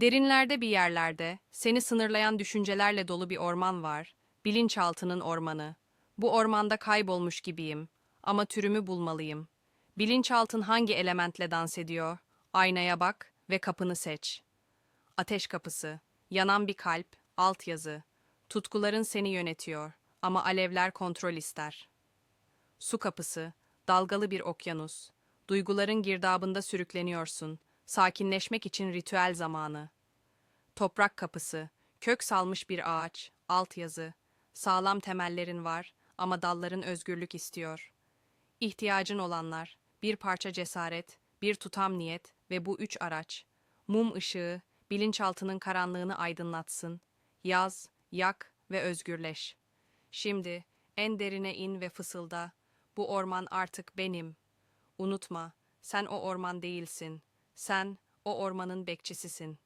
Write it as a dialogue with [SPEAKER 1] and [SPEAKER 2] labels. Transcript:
[SPEAKER 1] Derinlerde bir yerlerde, seni sınırlayan düşüncelerle dolu bir orman var. Bilinçaltının ormanı. Bu ormanda kaybolmuş gibiyim. Ama türümü bulmalıyım. Bilinçaltın hangi elementle dans ediyor? Aynaya bak ve kapını seç. Ateş kapısı, yanan bir kalp, altyazı. Tutkuların seni yönetiyor ama alevler kontrol ister. Su kapısı, dalgalı bir okyanus. Duyguların girdabında sürükleniyorsun. Sakinleşmek için ritüel zamanı. Toprak kapısı, kök salmış bir ağaç, altyazı. Sağlam temellerin var ama dalların özgürlük istiyor. İhtiyacın olanlar, bir parça cesaret, bir tutam niyet ve bu üç araç. Mum ışığı, bilinçaltının karanlığını aydınlatsın. Yaz, yak ve özgürleş. Şimdi en derine in ve fısılda. Bu orman artık benim. Unutma, sen o orman değilsin. Sen o ormanın bekçisisin.